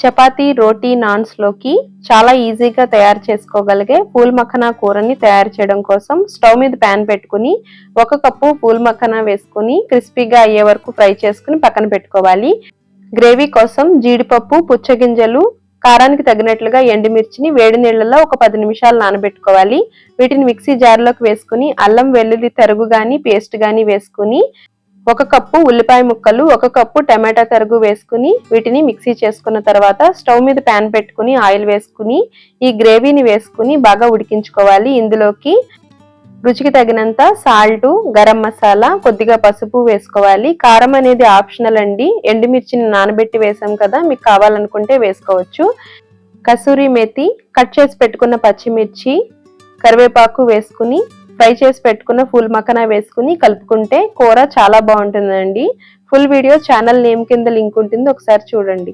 చపాతీ రోటీ నాన్స్లోకి చాలా ఈజీగా తయారు చేసుకోగలిగే పూల్ మఖనా కూరని తయారు చేయడం కోసం స్టవ్ మీద ప్యాన్ పెట్టుకుని ఒక కప్పు పూల్ మఖనా వేసుకుని క్రిస్పీగా అయ్యే వరకు ఫ్రై చేసుకుని పక్కన పెట్టుకోవాలి. గ్రేవీ కోసం జీడిపప్పు పుచ్చగింజలు కారానికి తగినట్లుగా ఎండుమిర్చిని వేడి నీళ్ళలో ఒక పది నిమిషాలు నానబెట్టుకోవాలి. వీటిని మిక్సీ జార్లోకి వేసుకుని అల్లం వెల్లుల్లి తరుగు గాని పేస్ట్ గాని వేసుకుని ఒక కప్పు ఉల్లిపాయ ముక్కలు ఒక కప్పు టమాటా తరుగు వేసుకుని వీటిని మిక్సీ చేసుకున్న తర్వాత స్టవ్ మీద ప్యాన్ పెట్టుకుని ఆయిల్ వేసుకుని ఈ గ్రేవీని వేసుకుని బాగా ఉడికించుకోవాలి. ఇందులోకి రుచికి తగినంత సాల్ట్ గరం మసాలా కొద్దిగా పసుపు వేసుకోవాలి. కారం అనేది ఆప్షనల్ అండి. ఎండుమిర్చిని నానబెట్టి వేసాం కదా మీకు కావాలనుకుంటే వేసుకోవచ్చు. కసూరి మేతి కట్ చేసి పెట్టుకున్న పచ్చిమిర్చి కరివేపాకు వేసుకుని ఫ్రై చేసి పెట్టుకున్న ఫుల్ మక్కన వేసుకుని కలుపుకుంటే కూర చాలా బాగుంటుందండి. ఫుల్ వీడియో ఛానల్ నేమ్ కింద లింక్ ఉంటుంది ఒకసారి చూడండి.